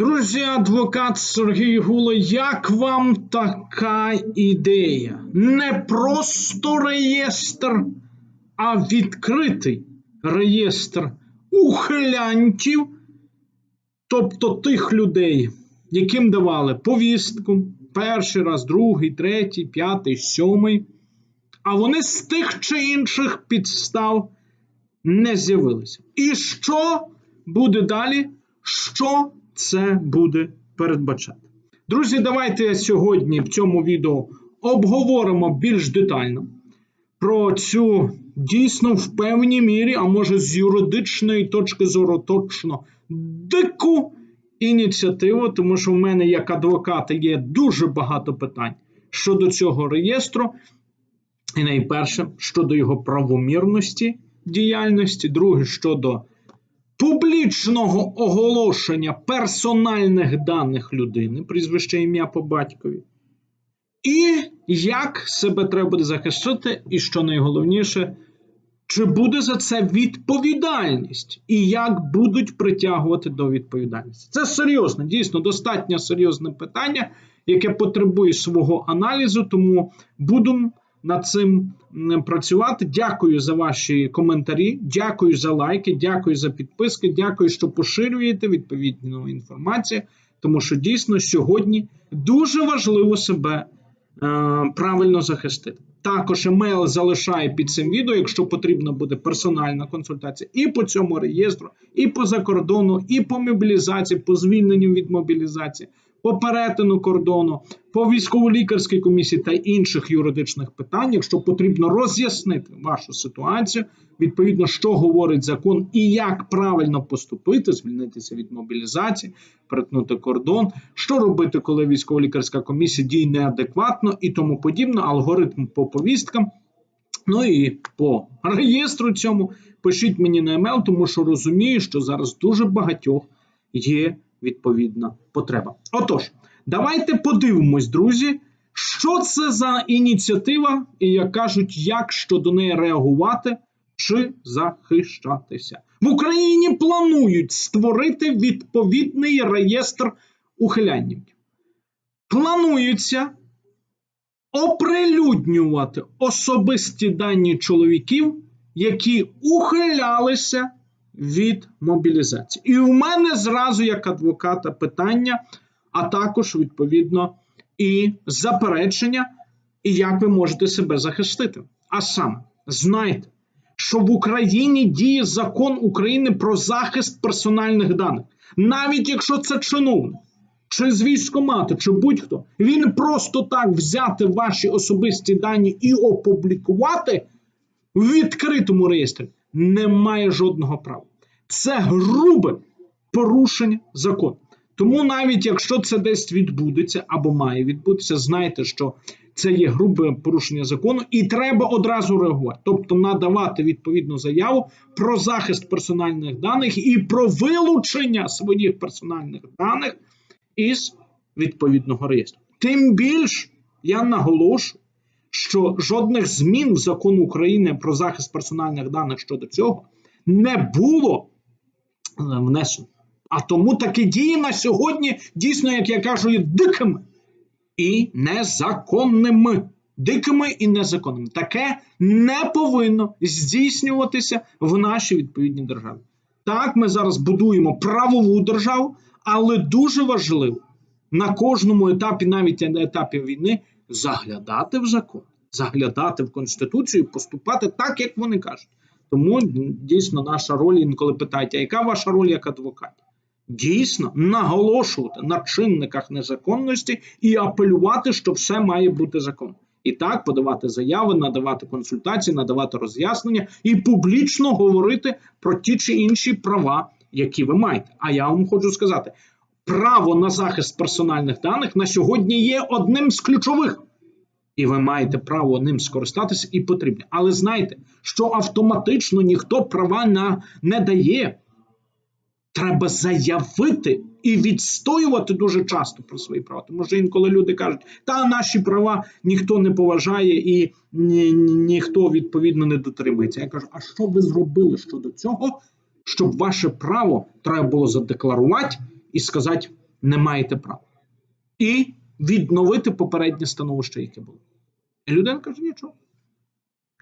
Друзі, адвокат Сергій Гуло, як вам така ідея? Не просто реєстр, а відкритий реєстр ухилянтів, тобто тих людей, яким давали повістку перший раз, другий, третій, п'ятий, сьомий, а вони з тих чи інших підстав не з'явилися. І що буде далі? Що це буде передбачати? Друзі, давайте сьогодні в цьому відео обговоримо більш детально про цю дійсно в певній мірі, а може з юридичної точки зору точно дику ініціативу, тому що в мене як адвоката є дуже багато питань щодо цього реєстру. І найперше щодо його правомірності діяльності, друге щодо публічного оголошення персональних даних людини, прізвище ім'я по батькові, і як себе треба буде захистити, і що найголовніше, чи буде за це відповідальність, і як будуть притягувати до відповідальності? Це серйозне, дійсно достатньо серйозне питання, яке потребує свого аналізу, тому буду над цим працювати. Дякую за ваші коментарі, дякую за лайки, дякую за підписки, дякую, що поширюєте відповідну інформацію, тому що дійсно сьогодні дуже важливо себе е, правильно захистити. Також емейл залишаю під цим відео, якщо потрібна буде персональна консультація і по цьому реєстру, і по закордону, і по мобілізації, по звільненню від мобілізації по перетину кордону, по військово-лікарській комісії та інших юридичних питань, якщо потрібно роз'яснити вашу ситуацію, відповідно, що говорить закон і як правильно поступити, звільнитися від мобілізації, перетнути кордон, що робити, коли військово-лікарська комісія діє неадекватно і тому подібне, алгоритм по повісткам. Ну і по реєстру цьому пишіть мені на емейл, тому що розумію, що зараз дуже багатьох є відповідна потреба. Отож, давайте подивимось, друзі, що це за ініціатива, і як кажуть, як щодо неї реагувати чи захищатися. В Україні планують створити відповідний реєстр ухилянників. Планується оприлюднювати особисті дані чоловіків, які ухилялися від мобілізації. І у мене зразу, як адвоката, питання, а також, відповідно, і заперечення, і як ви можете себе захистити. А саме, знайте, що в Україні діє закон України про захист персональних даних, навіть якщо це чиновник. Чи з військомату, чи будь-хто, він просто так взяти ваші особисті дані і опублікувати в відкритому реєстрі не має жодного права. Це грубе порушення закону. Тому навіть якщо це десь відбудеться або має відбутися, знайте, що це є грубе порушення закону, і треба одразу реагувати, тобто надавати відповідну заяву про захист персональних даних і про вилучення своїх персональних даних із відповідного реєстру. Тим більш я наголошую, що жодних змін в закон України про захист персональних даних щодо цього не було внесено. А тому такі дії на сьогодні дійсно, як я кажу, дикими і незаконними. Дикими і незаконними. Таке не повинно здійснюватися в нашій відповідній державі. Так, ми зараз будуємо правову державу, але дуже важливо на кожному етапі, навіть на етапі війни, заглядати в закон, заглядати в Конституцію, поступати так, як вони кажуть. Тому дійсно наша роль інколи питають, а яка ваша роль як адвокат? Дійсно наголошувати на чинниках незаконності і апелювати, що все має бути законом. І так подавати заяви, надавати консультації, надавати роз'яснення і публічно говорити про ті чи інші права, які ви маєте. А я вам хочу сказати: право на захист персональних даних на сьогодні є одним з ключових. І ви маєте право ним скористатися і потрібно. Але знайте, що автоматично ніхто права на, не дає. Треба заявити і відстоювати дуже часто про свої права. Тому що інколи люди кажуть, та наші права ніхто не поважає і ні, ні, ніхто відповідно не дотримується. Я кажу, а що ви зробили щодо цього, щоб ваше право треба було задекларувати і сказати: Не маєте права. І відновити попереднє становище, яке було. І людина каже, нічого.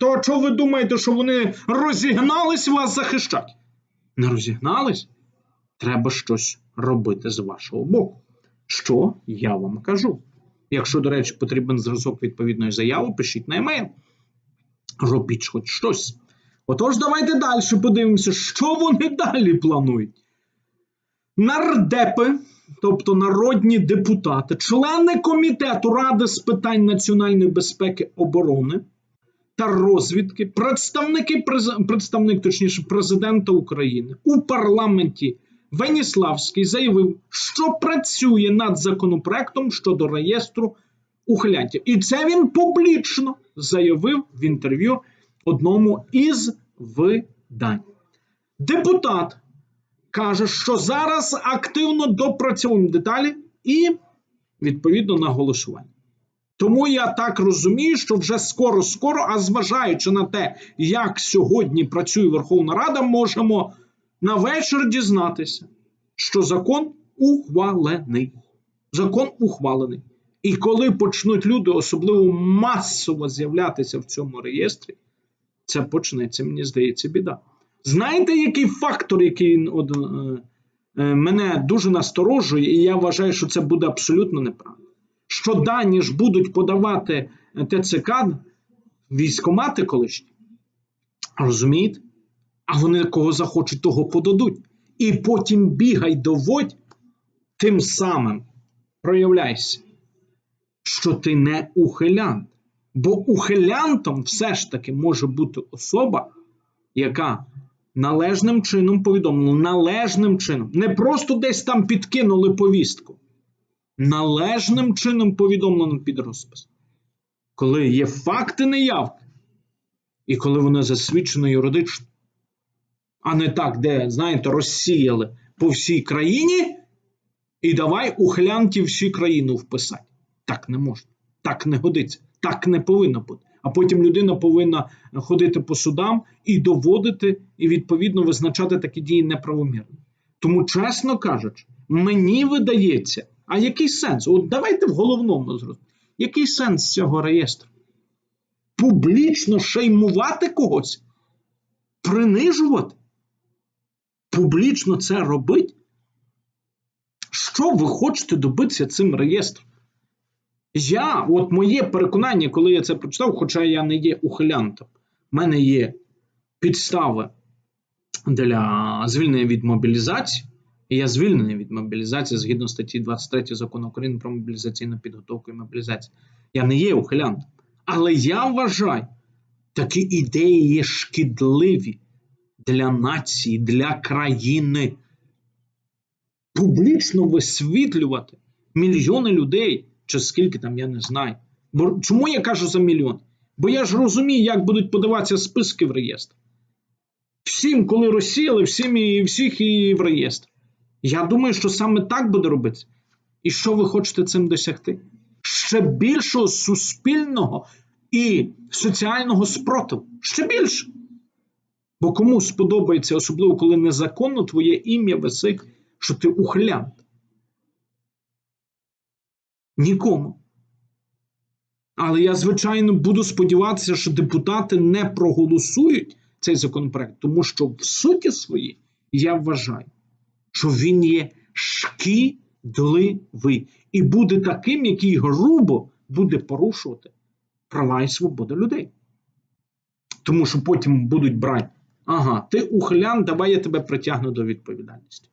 То що ви думаєте, що вони розігнались вас захищати? Не розігнались? Треба щось робити з вашого боку. Що я вам кажу? Якщо, до речі, потрібен зразок відповідної заяви, пишіть на емейл. Робіть хоч щось. Отож, давайте далі подивимося, що вони далі планують. Нардепи, тобто народні депутати, члени комітету Ради з питань національної безпеки оборони та розвідки, представники представник, точніше, президента України у парламенті Веніславський заявив, що працює над законопроектом щодо реєстру ухилянтів. І це він публічно заявив в інтерв'ю одному із видань. Депутат каже, що зараз активно допрацьовуємо деталі і відповідно на голосування. Тому я так розумію, що вже скоро-скоро, а зважаючи на те, як сьогодні працює Верховна Рада, можемо на вечір дізнатися, що закон ухвалений. Закон ухвалений. І коли почнуть люди особливо масово з'являтися в цьому реєстрі, це почнеться, мені здається, біда. Знаєте, який фактор, який от, е, е, мене дуже насторожує, і я вважаю, що це буде абсолютно неправильно. Що дані ж будуть подавати ТЦК військомати колишні, розумієте? А вони кого захочуть, того подадуть. І потім бігай, доводь, тим самим проявляйся, що ти не ухилянт. Бо ухилянтом все ж таки може бути особа, яка належним чином повідомлена, належним чином, не просто десь там підкинули повістку, належним чином повідомлено під розпис. Коли є факти неявки, і коли вони засвідчено юридично, а не так, де, знаєте, розсіяли по всій країні, і давай ухилянтів всю країну вписати. Так не можна, так не годиться, так не повинно бути. А потім людина повинна ходити по судам і доводити, і відповідно визначати такі дії неправомірно. Тому, чесно кажучи, мені видається, а який сенс? От давайте в головному зрозуміємо. Який сенс цього реєстру? Публічно шеймувати когось? Принижувати? Публічно це робить? Що ви хочете добитися цим реєстром? Я, от моє переконання, коли я це прочитав, хоча я не є ухилянтом, в мене є підстави для звільнення від мобілізації, і я звільнений від мобілізації згідно статті 23 закону України про мобілізаційну підготовку і мобілізацію. Я не є ухилянтом. Але я вважаю, такі ідеї є шкідливі для нації, для країни. Публічно висвітлювати мільйони людей чи скільки там, я не знаю. Бо чому я кажу за мільйон? Бо я ж розумію, як будуть подаватися списки в реєстр. Всім, коли розсіяли, всім і всіх і в реєстр. Я думаю, що саме так буде робитися. І що ви хочете цим досягти? Ще більшого суспільного і соціального спротиву. Ще більше. Бо кому сподобається, особливо коли незаконно твоє ім'я висить, що ти ухилянт. Нікому. Але я, звичайно, буду сподіватися, що депутати не проголосують цей законопроект, тому що в суті своїй я вважаю, що він є шкідливий і буде таким, який грубо буде порушувати права і свободи людей. Тому що потім будуть брати, ага, ти ухилян, давай я тебе притягну до відповідальності.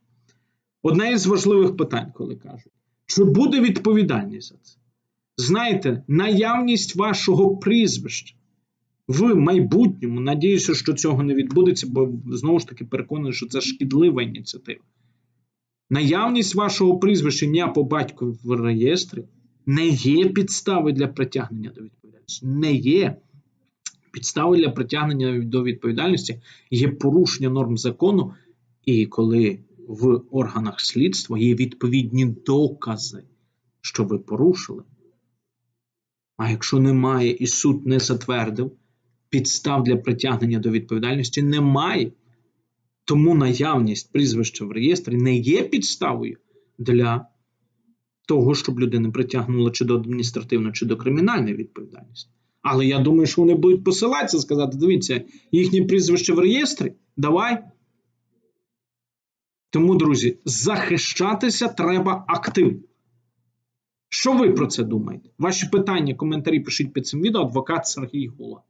Одне із важливих питань, коли кажуть. Чи буде відповідальність за це? Знаєте, наявність вашого прізвища в майбутньому, надіюся, що цього не відбудеться, бо знову ж таки переконаний, що це шкідлива ініціатива. Наявність вашого прізвища ім'я по батьку в реєстрі не є підставою для притягнення до відповідальності. Не є підставою для притягнення до відповідальності, є порушення норм закону, і коли в органах слідства є відповідні докази, що ви порушили. А якщо немає і суд не затвердив, підстав для притягнення до відповідальності немає. Тому наявність прізвища в реєстрі не є підставою для того, щоб людину притягнули чи до адміністративної, чи до кримінальної відповідальності. Але я думаю, що вони будуть посилатися, сказати: дивіться, їхнє прізвище в реєстрі, давай. Тому, друзі, захищатися треба активно. Що ви про це думаєте? Ваші питання, коментарі пишіть під цим відео. Адвокат Сергій Гула.